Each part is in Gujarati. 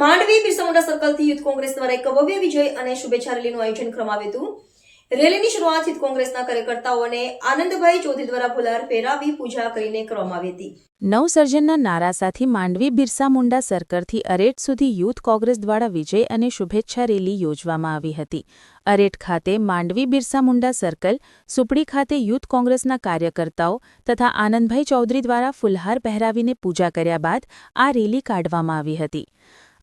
માંડવી બિરસા સર્કલથી યુથ કોંગ્રેસ દ્વારા એક ભવ્ય વિજય અને શુભેચ્છા રેલીનું આયોજન કરવામાં આવ્યું હતું. રેલીની શરૂઆત યુથ કોંગ્રેસના કાર્યકર્તાઓને આનંદભાઈ ચૌધરી દ્વારા ફુલાર ફેરાવી પૂજા કરીને કરવામાં આવી હતી. નવસર્જનના નારા સાથે માંડવી બિરસા મુંડા સર્કલથી અરેટ સુધી યુથ કોંગ્રેસ દ્વારા વિજય અને શુભેચ્છા રેલી યોજવામાં આવી હતી. અરેટ ખાતે માંડવી બિરસા મુંડા સર્કલ, સુપડી ખાતે યુથ કોંગ્રેસના કાર્યકર્તાઓ તથા આનંદભાઈ ચૌધરી દ્વારા ફુલહાર પહેરાવીને પૂજા કર્યા બાદ આ રેલી કાઢવામાં આવી હતી.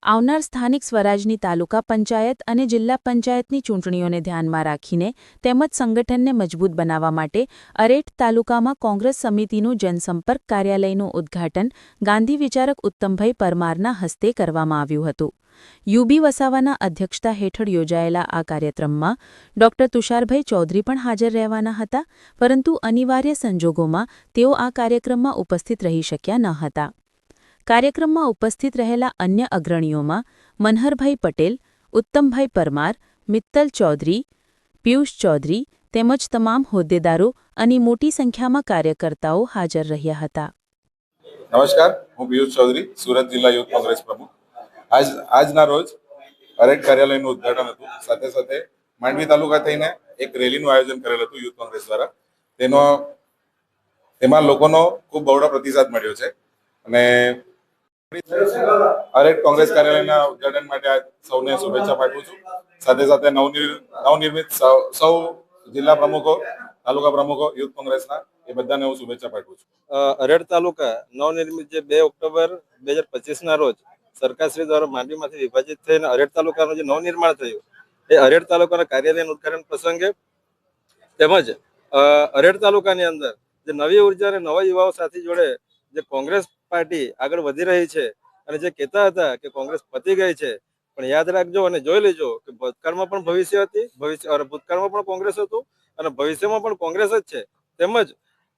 આવનાર સ્થાનિક સ્વરાજની તાલુકા પંચાયત અને જિલ્લા પંચાયતની ચૂંટણીઓને ધ્યાનમાં રાખીને તેમજ સંગઠનને મજબૂત બનાવવા માટે અરેઠ તાલુકામાં કોંગ્રેસ સમિતિનું જનસંપર્ક કાર્યાલયનું ઉદ્ઘાટન ગાંધી વિચારક ઉત્તમભાઈ પરમારના હસ્તે કરવામાં આવ્યું હતું. યુબી વસાવાના અધ્યક્ષતા હેઠળ યોજાયેલા આ કાર્યક્રમમાં ડોક્ટર તુષારભાઈ ચૌધરી પણ હાજર રહેવાના હતા, પરંતુ અનિવાર્ય સંજોગોમાં તેઓ આ કાર્યક્રમમાં ઉપસ્થિત રહી શક્યા ન હતા. કાર્યક્રમમાં ઉપસ્થિત રહેલા અન્ય અગ્રણીઓમાં મનહરભાઈ પટેલ, ઉત્તમભાઈ પરમાર, મિત્તલ ચૌધરી, પિયુષ ચૌધરી તેમજ તમામ હોદ્દેદારો અને મોટી સંખ્યામાં કાર્યકર્તાઓ હાજર રહ્યા હતા. નમસ્કાર, હું પિયુષ ચૌધરી, સુરત જિલ્લા યુથ કોંગ્રેસ પ્રમુખ. આજ, આજના રોજ પરેડ કાર્યાલયનું ઉદ્ઘાટન હતું. સાથે સાથે માંડવી તાલુકા થઈને એક રેલીનું આયોજન કરેલ હતું યુથ કોંગ્રેસ દ્વારા. તેનો, તેમાં લોકોનો ખૂબ બહોળો પ્રતિસાદ મળ્યો છે. અને અરેડ કોંગ્રેસ કાર્યાલયના ઉદઘાટન માટે સૌને શુભેચ્છા પાઠવું છું. સાથે સાથે નવનિર્મિત સૌ જિલ્લા પ્રમુખો, તાલુકા પ્રમુખો, યુથ કોંગ્રેસના, એ બધાને હું શુભેચ્છા પાઠવું છું. અરેડ તાલુકા નવનિર્મિત જે બે ઓક્ટોબર બે હજાર રોજ સરકારશ્રી દ્વારા માંડવીમાંથી વિભાજિત થઈને અરેડ તાલુકાનું જે નવનિર્માણ થયું, એ અરેડ તાલુકાના કાર્યાલયનું ઉદઘાટન પ્રસંગે તેમજ અરેડ તાલુકાની અંદર જે નવી ઊર્જા અને નવા યુવાઓ સાથે જોડે જે કોંગ્રેસ પાર્ટી આગળ વધી રહી છે અને જે કહેતા હતા કે કોંગ્રેસ પતી ગઈ છે, પણ યાદ રાખજો અને જોઈ લેજો કે ભૂતકાળમાં પણ ભવિષ્ય હતી, ભવિષ્ય ભૂતકાળમાં પણ કોંગ્રેસ હતું અને ભવિષ્યમાં પણ કોંગ્રેસ જ છે. તેમજ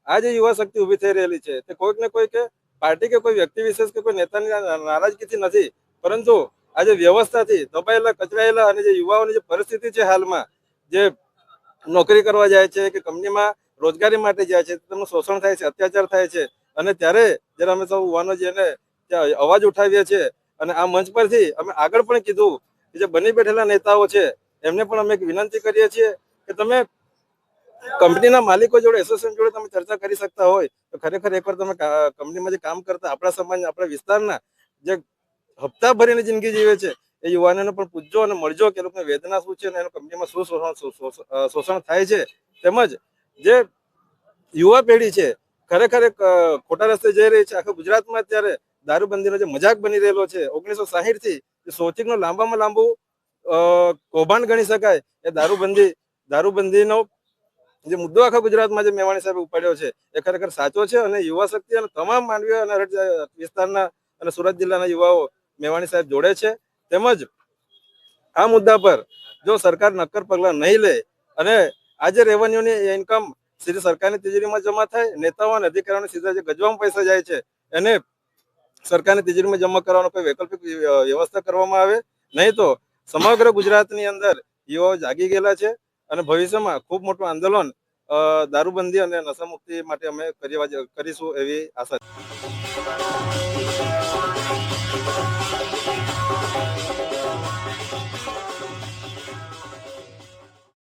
આ જે યુવા શક્તિ ઊભી થઈ રહેલી છે, તે કોઈક ને કોઈક પાર્ટી કે કોઈ વ્યક્તિ વિશેષ કે કોઈ નેતાની નારાજગીથી નથી, પરંતુ આ જે વ્યવસ્થાથી દબાયેલા કચરાયેલા અને જે યુવાઓની જે પરિસ્થિતિ છે હાલમાં, જે નોકરી કરવા જાય છે કે કંપનીમાં રોજગારી માટે જાય છે, તેમનું શોષણ થાય છે, અત્યાચાર થાય છે અને ત્યારે જ્યારે અમે સૌ યુવાનો જેને અવાજ ઉઠાવીએ છીએ અને આ મંચ પરથી અમે આગળ પણ કીધું કે જે બની બેઠેલા નેતાઓ છે, એમને પણ અમે એક વિનંતી કરીએ છીએ કે તમે કંપનીના માલિકો જોડે એસોસિએશન જોડે તમે ચર્ચા કરી શકતા હોય, તો ખરેખર એકવાર તમે કંપનીમાં જે કામ કરતા આપણા સમાજના આપણા વિસ્તારના જે હપ્તા ભરીને જિંદગી જીવે છે, એ યુવાનોને પણ પૂછજો અને મળજો કે લોકોને વેદના શું છે અને એનું કંપનીમાં શું શોષણ શોષણ થાય છે. તેમજ જે યુવા પેઢી છે ખરેખર એક ખોટા રસ્તે જઈ રહી છે. આખા ગુજરાતમાં અત્યારે દારૂબંધીનો જે મજાક બની રહેલો છે, ઓગણીસો સાહીઠથી સૌથી લાંબામાં લાંબુ કૌભાંડ ગણી શકાય. એ દારૂબંધી, દારૂબંધીનો જે મુદ્દો આખા ગુજરાતમાં જે મેવાણી સાહેબે ઉપાડ્યો છે, એ ખરેખર સાચો છે અને યુવા શક્તિ અને તમામ માનવીય અને વિસ્તારના અને સુરત જિલ્લાના યુવાઓ મેવાણી સાહેબ જોડે છે. તેમજ આ મુદ્દા પર જો સરકાર નક્કર પગલાં નહીં લે અને આજે રેવન્યુની ઇન્કમ સીધી સરકારની તિજોરીમાં જમા થાય, નેતાઓ અને અધિકારીઓને સીધા જે ગજવામાં પૈસા જાય છે, એને સરકારની તિજોરીમાં જમા કરવાનો કોઈ વૈકલ્પિક વ્યવસ્થા કરવામાં આવે નહીં તો સમગ્ર ગુજરાતની અંદર યુવાઓ જાગી ગયેલા છે અને ભવિષ્યમાં ખૂબ મોટું આંદોલન દારૂબંધી અને નશામુક્તિ માટે અમે કરીશું એવી આશા છે.